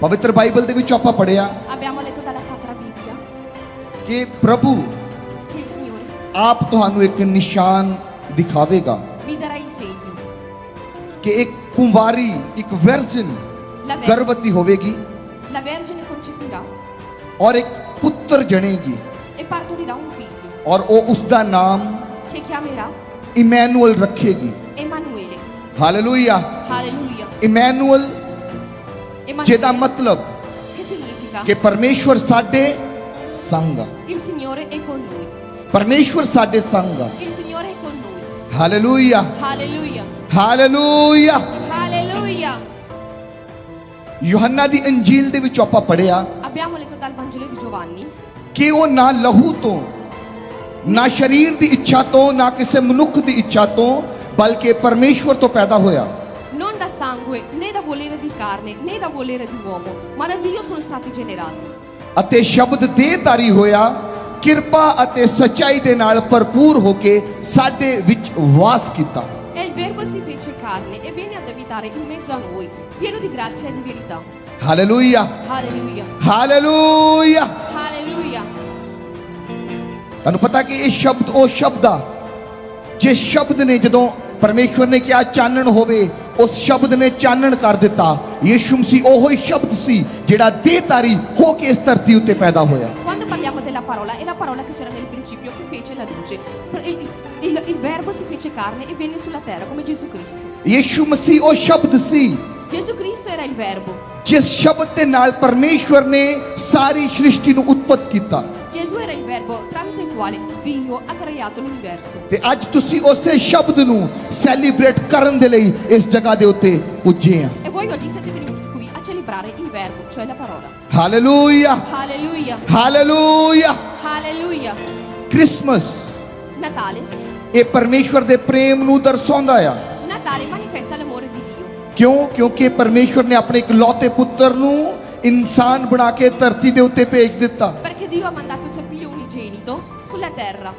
ਪਵਿੱਤਰ ਬਾਈਬਲ ਦੇ ਵਿੱਚ ਆਪਾਂ ਪੜਿਆ Abbiamo letto dalla Sacra Bibbia ਕਿ ਪ੍ਰਭੂ che il Signore ਆਪ ਤੁਹਾਨੂੰ ਇੱਕ ਨਿਸ਼ਾਨ ਦਿਖਾਵੇਗਾ vi darà il segno. ਕਿ ਇੱਕ ਕੁੰਵਾਰੀ ਇੱਕ ਵਰਜਨ La, ver- ਗਰਭਵਤੀ ਹੋਵੇਗੀ la Vergine concepirà ਔਰ ਇੱਕ ਪੁੱਤਰ ਜਣੇਗੀ e partorirà un figlio ਔਰ ਉਹ ਉਸ ਦਾ ਨਾਮ che chiamerà ਇਮੈਨੂਅਲ ਰੱਖੇਗੀ Emanuele. Hallelujah Alleluia. ਇਮੈਨੂਅਲ ਜਿਹਦਾ ਮਤਲਬ ਕਿ ਪਰਮੇਸ਼ਵਰ ਸਾਡੇ ਸੰਗ ਹੈ il Signore è con ਪਰਮੇਸ਼ਵਰ ਸਾਡੇ ਸੰਗ ਹੈ Il Signore è con hallelujah hallelujah hallelujah ਯੋਹੰਨਾ ਦੀ ਅੰਜੀਲ ਦੇ ਵਿੱਚ ਆਪਾਂ ਪੜਿਆ Abbiamo letto dal Vangelo di Giovanni ਕਿ ਉਹ ਨਾ ਲਹੂ ਤੋਂ ਨਾ ਸਰੀਰ ਦੀ ਇੱਛਾ ਤੋਂ ਨਾ ਕਿਸੇ ਮਨੁੱਖ ਦੀ ਇੱਛਾ ਤੋਂ ਬਲਕਿ ਪਰਮੇਸ਼ਵਰ ਤੋਂ ਪੈਦਾ ਹੋਇਆ sangue, né da volere di carne, né da volere di uomo, ma da Dio sono stati generati. ਅਤੇ ਸ਼ਬਦ ਦੇਹਧਾਰੀ ਹੋਇਆ ਕਿਰਪਾ ਅਤੇ ਸਚਾਈ ਦੇ ਨਾਲ ਭਰਪੂਰ ਹੋ ਕੇ ਸਾਡੇ ਵਿੱਚ ਵਾਸ ਕੀਤਾ E il verbo si fece carne e venne ad abitare in mezzo a noi, pieno di grazia e di verità. Hallelujah Alleluia, hallelujah alleluia. ਤੁਹਾਨੂੰ ਪਤਾ ਕਿ ਇਹ ਸ਼ਬਦ ਉਹ ਸ਼ਬਦ ਆ ਜਿਸ ਸ਼ਬਦ ਨੇ ਜਦੋਂ ਪਰਮੇਸ਼ਵਰ ਨੇ ਕਿਹਾ ਚਾਨਣ ਹੋਵੇ ਉਸ ਸ਼ਬਦ ਨੇ ਚਾਨਣ ਕਰ ਦਿੱਤਾ ਯੀਸ਼ੂ ਮਸੀਹ ਉਹ ਹੀ ਸ਼ਬਦ ਸੀ ਜਿਹੜਾ ਦੇਹਤਾਰੀ ਹੋ ਕੇ ਇਸ ਧਰਤੀ ਉੱਤੇ ਪੈਦਾ ਹੋਇਆ ਕੁਆਂਡ e ਯੀਸ਼ੂ ਮਸੀਹ ਉਹ ਸ਼ਬਦ ਸੀ ਯੀਸ਼ੂ ਕ੍ਰਿਸਤ ਇਹ ਰਾਈ ਵੈਰਬੋ ਜਿਸ ਸ਼ਬਦ ਦੇ ਨਾਲ ਪਰਮੇਸ਼ਵਰ ਨੇ ਸਾਰੀ ਸ੍ਰਿਸ਼ਟੀ ਨੂੰ ਉਤਪਤ ਕੀਤਾ Gesù era il verbo tramite il quale Dio ha creato l'universo ਤੇ ਅੱਜ ਤੁਸੀਂ ਉਸੇ ਸ਼ਬਦ ਨੂੰ ਸੈਲੀਬ੍ਰੇਟ ਕਰਨ ਦੇ ਲਈ ਇਸ ਜਗ੍ਹਾ ਦੇ ਉੱਤੇ ਪੁੱਜੇ ਆ e voi oggi siete venuti qui a celebrare il verbo, cioè la parola. Hallelujah! Hallelujah! Hallelujah! Hallelujah! Christmas. Natale, ਇਹ ਪਰਮੇਸ਼ਵਰ ਦੇ ਪ੍ਰੇਮ ਨੂੰ ਦਰਸਾਉਂਦਾ ਆ Natale manifesta l'amore di Dio ਕਿਉਂ ਕਿਉਂਕਿ ਪਰਮੇਸ਼ਵਰ ਨੇ ਆਪਣੇ ਇਕਲੌਤੇ ਪੁੱਤਰ ਨੂੰ ਇਨਸਾਨ ਬਣਾ ਕੇ ਧਰਤੀ ਦੇ ਉੱਤੇ ਭੇਜ ਦਿੱਤਾ Dio ha mandato il suo figlio unigenito sulla terra